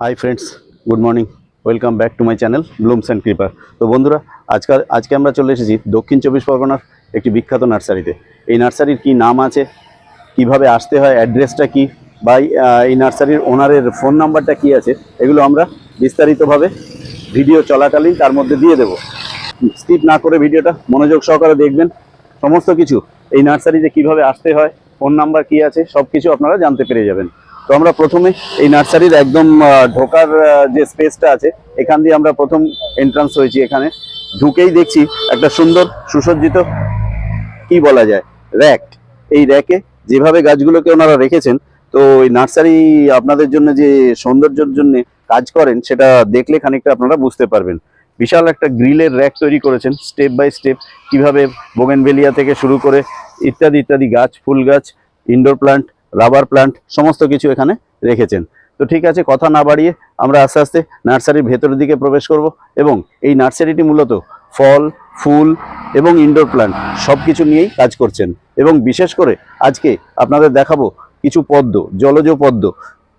Hi friends good morning welcome back to my channel blooms and creeper তো বন্ধুরা আজকাল আজকে আমরা চলে এসেছি দক্ষিণ চব্বিশ পরগনার একটি বিখ্যাত নার্সারিতে। এই নার্সারির কি নাম আছে? কীভাবে আসতে হয়? অ্যাড্রেসটা কি? বা এই, নার্সারির ওনারের ফোন নাম্বারটা কি আছে? এগুলো আমরা বিস্তারিতভাবে ভিডিও চলাকালীন তার মধ্যে দিয়ে দেবো। স্কিপ না করে ভিডিওটা মনোযোগ সহকারে দেখবেন। সমস্ত কিছু এই নার্সারিতে কীভাবে আসতে হয় ফোন নাম্বার কি আছে সব কিছু আপনারা জানতে পেরে যাবেন। তো আমরা প্রথমে এই নার্সারির একদম ঢোকার যে স্পেসটা আছে, এখান দিয়ে আমরা প্রথম এন্ট্রান্স হয়েছি এখানে। ঢুকেই দেখছি একটা সুন্দর সুসজ্জিত, কি বলা যায়, র্যাক। এই র্যাকে যেভাবে গাছগুলোকে ওনারা রেখেছেন, তো এই নার্সারি আপনাদের জন্য যে সৌন্দর্যের জন্য কাজ করেন, সেটা দেখলে খানিকটা আপনারা বুঝতে পারবেন। বিশাল একটা গ্রিলের র্যাক তৈরি করেছেন, স্টেপ বাই স্টেপ, কীভাবে বোগেনভেলিয়া থেকে শুরু করে ইত্যাদি ইত্যাদি গাছ, ফুল গাছ, ইনডোর প্লান্ট রাবার প্লান্ট, সমস্ত কিছু এখানে রেখেছেন। তো ঠিক আছে, কথা না বাড়িয়ে আমরা আস্তে আস্তে নার্সারির ভেতরের দিকে প্রবেশ করব এবং এই নার্সারিটি মূলত ফল, ফুল এবং ইনডোর প্লান্ট সব কিছু নিয়েই কাজ করছেন। এবং বিশেষ করে আজকে আপনাদের দেখাবো কিছু পদ্ম, জলজ পদ্ম।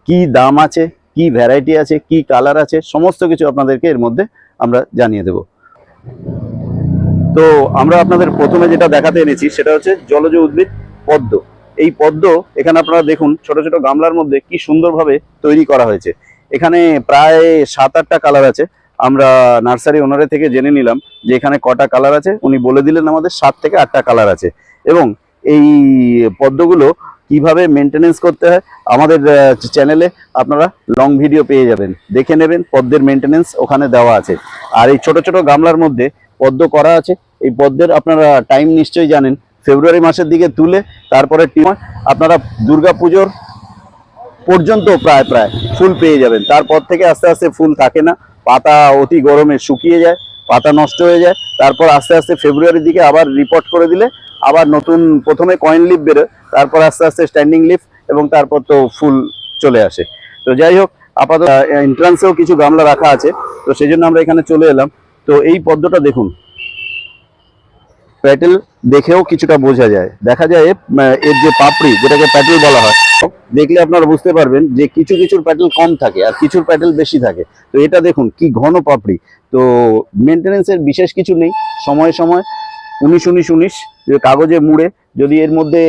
কি দাম আছে, কি ভ্যারাইটি আছে, কি কালার আছে, সমস্ত কিছু আপনাদেরকে এর মধ্যে আমরা জানিয়ে দেব। তো আমরা আপনাদের প্রথমে যেটা দেখাতে এনেছি সেটা হচ্ছে জলজ উদ্ভিদ পদ্ম। এই পদ্ম, এখানে আপনারা দেখুন ছোট ছোট গামলার মধ্যে কি সুন্দরভাবে তৈরি করা হয়েছে। এখানে প্রায় সাত আটটা কালার আছে। আমরা নার্সারি ওনারের থেকে জেনে নিলাম যে এখানে কটা কালার আছে। উনি বলে দিলেন আমাদের সাত থেকে আটটা কালার আছে। এবং এই পদ্মগুলো কীভাবে মেনটেনেন্স করতে হয়, আমাদের চ্যানেলে আপনারা লং ভিডিও পেয়ে যাবেন। দেখে নেবেন পদ্মের মেনটেনেন্স ওখানে দেওয়া আছে। আর এই ছোট ছোট গামলার মধ্যে পদ্ম করা আছে। এই পদ্মের আপনারা টাইম নিশ্চয়ই জানেন। ফেব্রুয়ারি মাসের দিকে তুলে তারপরে আপনারা দুর্গা পুজোর পর্যন্ত প্রায় প্রায় ফুল পেয়ে যাবেন। তারপর থেকে আস্তে আস্তে ফুল থাকে না। পাতা অতি গরমে শুকিয়ে যায়, পাতা নষ্ট হয়ে যায়। তারপর আস্তে আস্তে ফেব্রুয়ারির দিকে আবার রিপোর্ট করে দিলে আবার নতুন প্রথমে কয়েন লিফ বেরোয়, তারপর আস্তে আস্তে স্ট্যান্ডিং লিফ এবং তারপর তো ফুল চলে আসে। তো যাই হোক, আপাতত এন্ট্রান্সেও কিছু গামলা রাখা আছে। তো সেই জন্য আমরা এখানে চলে এলাম। তো এই পদ্মটা দেখুন প্যাটেল দেখেও কিছুটা বোঝা যায়। দেখা যায় এর যে পাপড়ি, যেটাকে প্যাটেল বলা হয়, দেখলে আপনারা বুঝতে পারবেন যে কিছু কিছুর প্যাটেল কম থাকে আর কিছুর প্যাটেল বেশি থাকে। তো এটা দেখুন, কি ঘন পাপড়ি। তো মেনটেনেন্সের বিশেষ কিছু নেই। সময় সময় উনিশ উনিশ উনিশ কাগজে মুড়ে যদি এর মধ্যে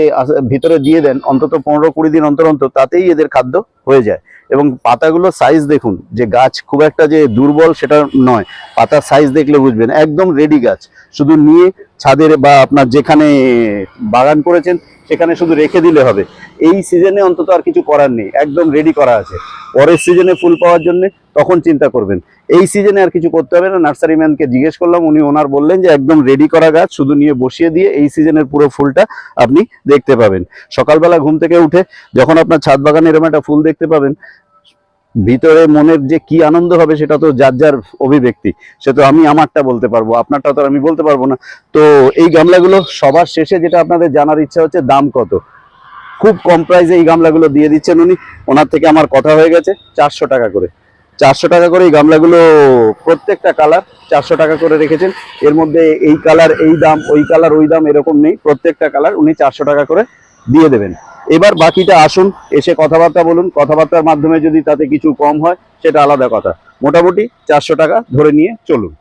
ভিতরে দিয়ে দেন, অন্তত পনেরো কুড়ি দিন অন্তর অন্তর, তাতেই এদের খাদ্য হয়ে যায়। এবং পাতাগুলোর সাইজ দেখুন, যে গাছ খুব একটা যে দুর্বল সেটা নয়। পাতার সাইজ দেখলে বুঝবেন, একদম রেডি গাছ। শুধু নিয়ে ছাদের বা আপনার যেখানে বাগান করেছেন, সেখানে শুধু রেখে দিলে হবে। এই সিজনে অন্তত আর কিছু করার নেই, একদম রেডি করা আছে। পরের সিজনে ফুল পাওয়ার জন্য তখন চিন্তা করবেন। এই সিজনে আর কিছু করতে হবে না। নার্সারি ম্যানকে জিজ্ঞেস করলাম, উনি ওনার বললেন যে একদম রেডি করা গাছ, শুধু নিয়ে বসিয়ে দিয়ে এই সিজনের পুরো ফুলটা আপনি দেখতে পাবেন। সকালবেলা ঘুম থেকে উঠে যখন আপনার ছাদ বাগানে এরকম একটা ফুল দেখতে পাবেন ভিতরে মনের যে কি আনন্দ হবে সেটা তো যার যার অভিব্যক্তি, সে তো আমি আমারটা বলতে পারব আপনারটা তো আমি বলতে পারব না। তো এই গামলাগুলো সবার শেষে যেটা আপনাদের জানার ইচ্ছা হচ্ছে দাম কত? খুব কম প্রাইসে এই গামলাগুলো দিয়ে দিচ্ছেন উনি, ওনার থেকে আমার কথা হয়ে গেছে, চারশো টাকা করে। চারশো টাকা করে এই গামলাগুলো প্রত্যেকটা কালার চারশো টাকা করে রেখেছেন। এর মধ্যে এই কালার এই দাম, ওই কালার ওই দাম এরকম নেই, প্রত্যেকটা কালার উনি চারশো টাকা করে দিয়ে দেবেন। এবার বাকিটা আসুন, এসে কথাবার্তা বলুন। কথাবার্তার মাধ্যমে যদি তাতে কিছু কম হয়, সেটা আলাদা কথা। মোটামুটি চারশো টাকা ধরে নিয়ে চলুন।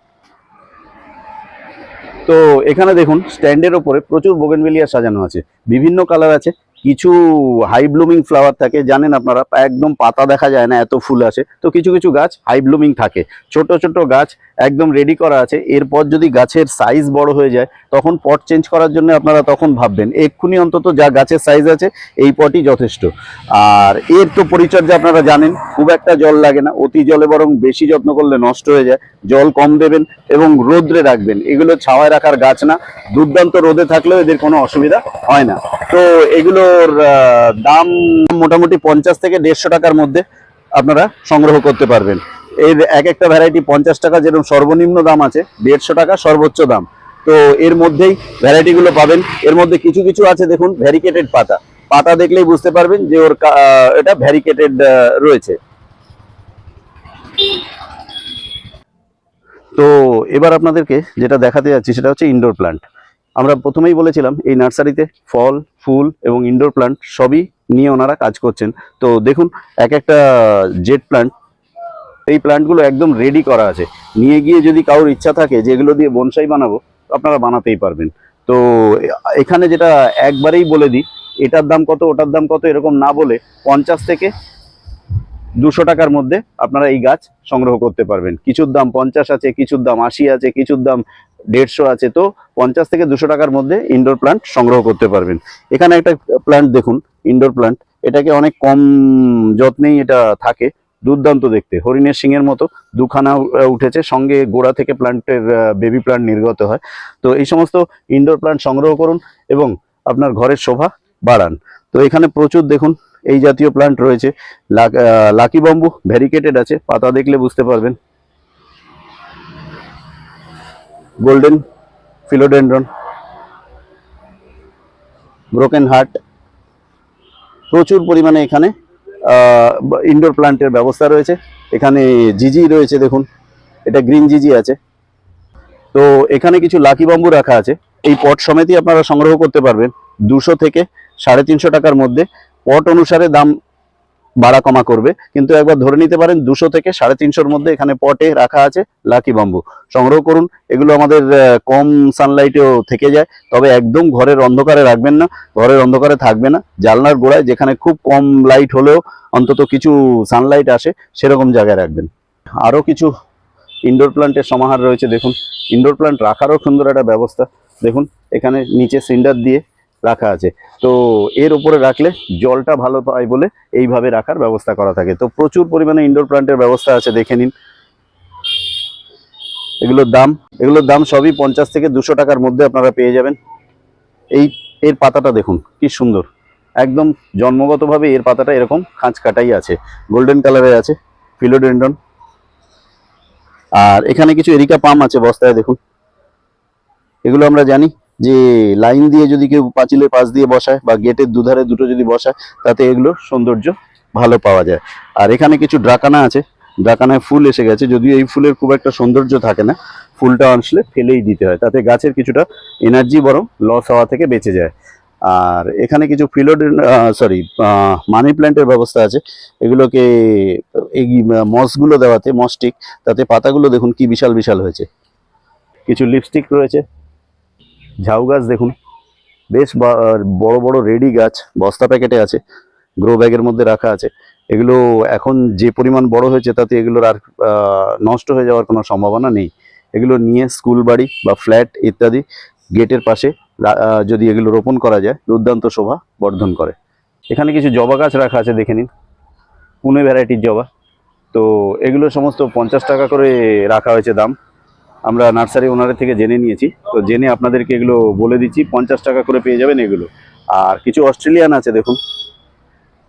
তো এখানে দেখুন, স্ট্যান্ডের ওপরে প্রচুর বোগেনবেলিয়া সাজানো আছে। বিভিন্ন কালার আছে। কিছু হাই ব্লুমিং ফ্লাওয়ার থাকে, জানেন আপনারা, একদম পাতা দেখা যায় না, এত ফুল আছে তো কিছু কিছু গাছ হাই ব্লুমিং থাকে। ছোট ছোট গাছ একদম রেডি করা আছে। এরপর যদি গাছের সাইজ বড় হয়ে যায়, তখন পট চেঞ্জ করার জন্য আপনারা তখন ভাববেন, এক্ষুনি অন্তত যা গাছের সাইজ আছে, এই পটই যথেষ্ট। আর এর তো পরিচর্যা আপনারা জানেন, খুব একটা জল লাগে না। অতি জলে বরং বেশি যত্ন করলে নষ্ট হয়ে যায়। জল কম দেবেন এবং রোদ্রে রাখবেন। এগুলো ছাওয়ায় রাখার গাছ না। দুর্দান্ত রোদে থাকলেও এদের কোনো অসুবিধা হয় না। তো এগুলোর দাম মোটামুটি পঞ্চাশ থেকে দেড়শো টাকার মধ্যে আপনারা সংগ্রহ করতে পারবেন। এর এক একটা ভ্যারাইটি পঞ্চাশ টাকা যেরকম সর্বনিম্ন দাম আছে, দেড়শো টাকা সর্বোচ্চ দাম। তো এর মধ্যেই ভ্যারাইটিগুলো পাবেন। এর মধ্যে কিছু কিছু আছে, দেখুন ভ্যারিকেটেড পাতা। পাতা দেখলেই বুঝতে পারবেন যে ওর এটা ভ্যারিকেটেড রয়েছে। তো এবার আপনাদেরকে যেটা দেখাতে যাচ্ছি সেটা হচ্ছে ইনডোর প্লান্ট আমরা প্রথমেই বলেছিলাম, এই নার্সারিতে ফল, ফুল এবং ইনডোর প্লান্ট সবই নিয়ে ওনারা কাজ করছেন। তো দেখুন, এক একটা জেট প্লান্ট এই প্ল্যান্টগুলো একদম রেডি করা আছে। নিয়ে গিয়ে যদি কারোর ইচ্ছা থাকে যে এগুলো দিয়ে বনসাই বানাবো আপনারা বানাতেই পারবেন। তো এখানে যেটা একবারেই বলে দিই, এটার দাম কত, ওটার দাম কত এরকম না বলে পঞ্চাশ থেকে দুশো টাকার মধ্যে আপনারা এই গাছ সংগ্রহ করতে পারবেন। কিছুর দাম পঞ্চাশ আছে, কিছুর দাম আশি আছে, কিছুর দাম দেড়শো আছে, তো পঞ্চাশ থেকে দুশো টাকার মধ্যে ইনডোর প্লান্ট সংগ্রহ করতে পারবেন। এখানে একটা প্লান্ট দেখুন ইনডোর প্লান্ট এটাকে অনেক কম যত্নেই এটা থাকে, দুর্দান্ত দেখতে। হরিণের সিংয়ের মতো দুখানা উঠেছে, সঙ্গে গোড়া থেকে প্লান্টের বেবি প্লান্ট নির্গত হয়। তো এই সমস্ত ইনডোর প্লান্ট সংগ্রহ করুন এবং আপনার ঘরের শোভা বাড়ান। তো এখানে প্রচুর দেখুন, এই জাতীয় প্লান্ট রয়েছে। লাক- বাম্বু ভ্যারিকেটেড আছে, পাতা দেখলে বুঝতে পারবেন। গোল্ডেন ফিলোডেন্ড্রন ব্রোকেন হার্ট প্রচুর পরিমাণে এখানে ইনডোর প্লান্টের ব্যবস্থা রয়েছে। এখানে জিজি রয়েছে, দেখুন। এটা গ্রিন জিজি আছে। তো এখানে কিছু লাকি বাম্বু রাখা আছে। এই পট সমেতই আপনারা সংগ্রহ করতে পারবেন। দুশো থেকে সাড়ে তিনশো টাকার মধ্যে। পট অনুসারে দাম বাড়া কমা করবে। কিন্তু একবার ধরে নিতে পারেন, দুশো থেকে সাড়ে তিনশোর মধ্যে এখানে পটে রাখা আছে লাকি বাম্বু। সংগ্রহ করুন, এগুলো আমাদের কম সানলাইটেও থেকে যায়, তবে একদম ঘরের অন্ধকারে রাখবেন না, ঘরের অন্ধকারে থাকবে না। জানলার গোড়ায় যেখানে খুব কম লাইট হলেও অন্তত কিছু সানলাইট আসে, সেরকম জায়গায় রাখবেন। আরও কিছু ইনডোর প্লান্টের সমাহার রয়েছে, দেখুন। ইনডোর প্লান্ট রাখারও সুন্দর একটা ব্যবস্থা, দেখুন। এখানে নিচে সিন্ডার দিয়ে রাখা আছে। তো এর উপরে রাখলে জলটা ভালো পায় বলে এইভাবে রাখার ব্যবস্থা করা থাকে। তো প্রচুর পরিমাণে ইনডোর প্লান্টের ব্যবস্থা আছে, দেখে নিন। এগুলোর দাম এগুলোর দাম সবই পঞ্চাশ থেকে দুশো টাকার মধ্যে আপনারা পেয়ে যাবেন। এই, এর পাতাটা দেখুন, কি সুন্দর। একদম জন্মগতভাবে এর পাতাটা এরকম খাঁচ কাটাই আছে। গোল্ডেন কালারের আছে ফিলোডেন্ডন আর এখানে কিছু এরিকা পাম আছে বস্তায়, দেখুন। এগুলো আমরা জানি যে লাইন দিয়ে যদি কেউ পাঁচিলের পাশ দিয়ে বসায় বা গেটের দুধারে দুটো যদি বসায়, তাতে এগুলোর সৌন্দর্য ভালো পাওয়া যায়। আর এখানে কিছু ড্রাকানা আছে। ড্রাকানায় ফুল এসে গেছে। যদিও এই ফুলের খুব একটা সৌন্দর্য থাকে না, ফুলটা আসলে ফেলেই দিতে হয়। তাতে গাছের কিছুটা এনার্জি বরং লস হওয়া থেকে বেঁচে যায়। আর এখানে কিছু ফিলোড সরি মানি প্ল্যান্টের ব্যবস্থা আছে। এগুলোকে এই মসগুলো দেওয়াতে মসটিক তাতে পাতাগুলো দেখুন কি বিশাল বিশাল হয়েছে। কিছু লিপস্টিক রয়েছে। ঝাউ গাছ দেখুন। বেশ বড় বড় রেডি গাছ, বস্তা প্যাকেটে আছে, গ্রো ব্যাগের মধ্যে রাখা আছে। এগুলো এখন যে পরিমাণ বড় হয়েছে, তাতে এগুলোর আর নষ্ট হয়ে যাওয়ার কোনো সম্ভাবনা নেই। এগুলো নিয়ে স্কুল বাড়ি বা ফ্ল্যাট ইত্যাদি গেটের পাশে যদি এগুলো রোপণ করা যায়, দুর্দান্ত শোভা বর্ধন করে। এখানে কিছু জবা গাছ রাখা আছে, দেখে নিন। পুনে ভ্যারাইটির জবা। তো এগুলো সমস্ত পঞ্চাশ টাকা করে রাখা হয়েছে দাম। আমরা নার্সারি ওনারের থেকে জেনে নিয়েছি। তো জেনে আপনাদেরকে এগুলো বলে দিচ্ছি, পঞ্চাশ টাকা করে পেয়ে যাবেন এগুলো। আর কিছু অস্ট্রেলিয়ান আছে দেখুন।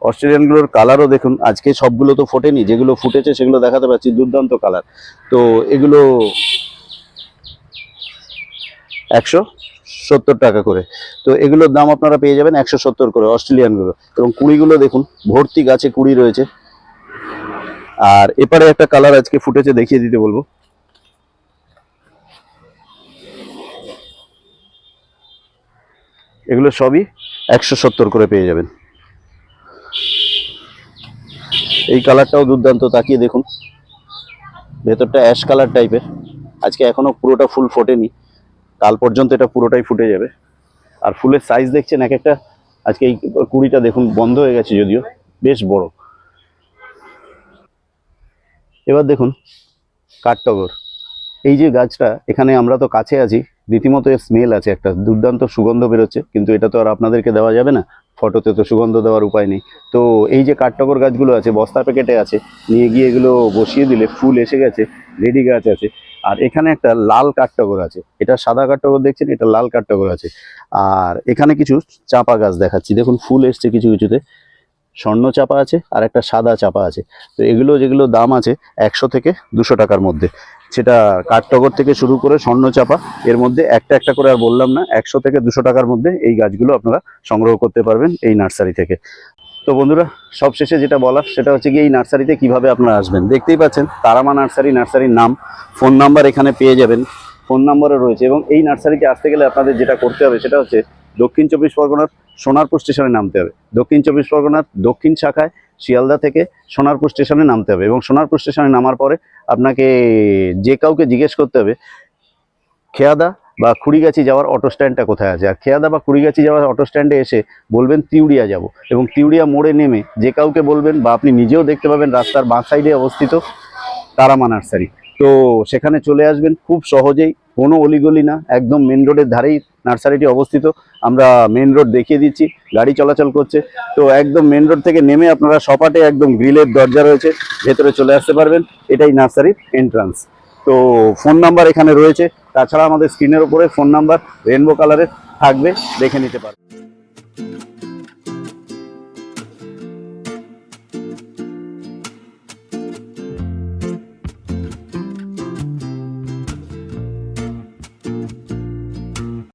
অস্ট্রেলিয়ানগুলোর কালারও দেখুন, আজকে সবগুলো তো ফোটেনি, যেগুলো ফুটেছে সেগুলো দেখাতে পাচ্ছি, দুর্দান্ত কালার। তো এগুলো একশো সত্তর টাকা করে। তো এগুলোর দাম আপনারা পেয়ে যাবেন একশো সত্তর করে অস্ট্রেলিয়ানগুলো। এবং কুড়িগুলো দেখুন, ভর্তি গাছে কুড়ি রয়েছে। আর এপারে একটা কালার আজকে ফুটেছে, দেখিয়ে দিতে বলব। এগুলো সবই একশো সত্তর করে পেয়ে যাবেন। এই কালারটাও দুর্দান্ত, তাকিয়ে দেখুন। ভেতরটা অ্যাশ কালার টাইপের। আজকে এখনও পুরোটা ফুল ফোটেনি। কাল পর্যন্ত এটা পুরোটাই ফুটে যাবে। আর ফুলের সাইজ দেখছেন, এক একটা আজকে এই কুড়িটা দেখুন, বন্ধ হয়ে গেছে যদিও। বেশ বড়। এবার দেখুন, কাঠটগর। এই যে গাছটা, এখানে আমরা তো কাছে আছি। রীতিমতো এর স্মেল আছে, একটা দুর্দান্ত সুগন্ধ বেরোচ্ছে, কিন্তু এটা তো আর আপনাদেরকে দেওয়া যাবে না। ফটোতে তো সুগন্ধ দেওয়ার উপায় নেই। তো এই যে কাঠটগর গাছগুলো আছে, বস্তা প্যাকেটে আছে, নিয়ে গিয়ে এগুলো বসিয়ে দিলে ফুল এসে গেছে, রেডি গাছ আছে। আর এখানে একটা লাল কাঠটগর আছে, এটা সাদা কাঠটগর দেখছেন? এটা লাল কাঠটগর আছে। আর এখানে কিছু চাপা গাছ দেখাচ্ছি। দেখুন, ফুল এসছে কিছু কিছুতে। স্বর্ণ চাপা আছে আর একটা সাদা চাপা আছে। তো এগুলো যেগুলো দাম আছে একশো থেকে দুশো টাকার মধ্যে। সেটা কাঠটগর থেকে শুরু করে স্বর্ণ চাপা, এর মধ্যে একটা একটা করে আর বললাম না, একশো থেকে দুশো টাকার মধ্যে এই গাছগুলো আপনারা সংগ্রহ করতে পারবেন এই নার্সারি থেকে। তো বন্ধুরা, সবশেষে যেটা বলার, সেটা হচ্ছে কি এই নার্সারিতে কীভাবে আপনারা আসবেন। দেখতেই পাচ্ছেন, তারামা নার্সারি, নার্সারির নাম। ফোন নাম্বার এখানে পেয়ে যাবেন। ফোন নাম্বারও রয়েছে এবং এই নার্সারিতে আসতে গেলে আপনাদের যেটা করতে হবে সেটা হচ্ছে দক্ষিণ চব্বিশ পরগনার সোনারপুর স্টেশনে নামতে হবে। দক্ষিণ চব্বিশ পরগনার দক্ষিণ শাখায় শিয়ালদা থেকে সোনারপুর স্টেশনে নামতে হবে এবং সোনারপুর স্টেশনে নামার পরে আপনাকে যে কাউকে জিজ্ঞেস করতে হবে, খেয়াদা বা খুড়িগাছি যাওয়ার অটো স্ট্যান্ডটা কোথায় আছে? আর খেয়াদা বা খুড়িগাছি যাওয়ার অটো স্ট্যান্ডে এসে বলবেন তিউড়িয়া যাব এবং তিউড়িয়া মোড়ে নেমে যে কাউকে বলবেন বা আপনি নিজেও দেখতে পাবেন রাস্তার বাঁ সাইডে অবস্থিত তারামা নার্সারি। তো সেখানে চলে আসবেন, খুব সহজেই কোনো অলিগলি না, একদম মেন রোডের ধারেই নার্সারিটি অবস্থিত। আমরা মেন রোড দেখিয়ে দিচ্ছি, গাড়ি চলাচল করছে। তো একদম মেন রোড থেকে নেমে আপনারা সপাটে একদম গ্রিলের দরজা রয়েছে, ভেতরে চলে আসতে পারবেন। এটাই নার্সারির এন্ট্রান্স তো ফোন নাম্বার এখানে রয়েছে। তাছাড়া আমাদের স্ক্রিনের ওপরে ফোন নাম্বার রেনবো কালারের থাকবে, দেখে নিতে পারবেন।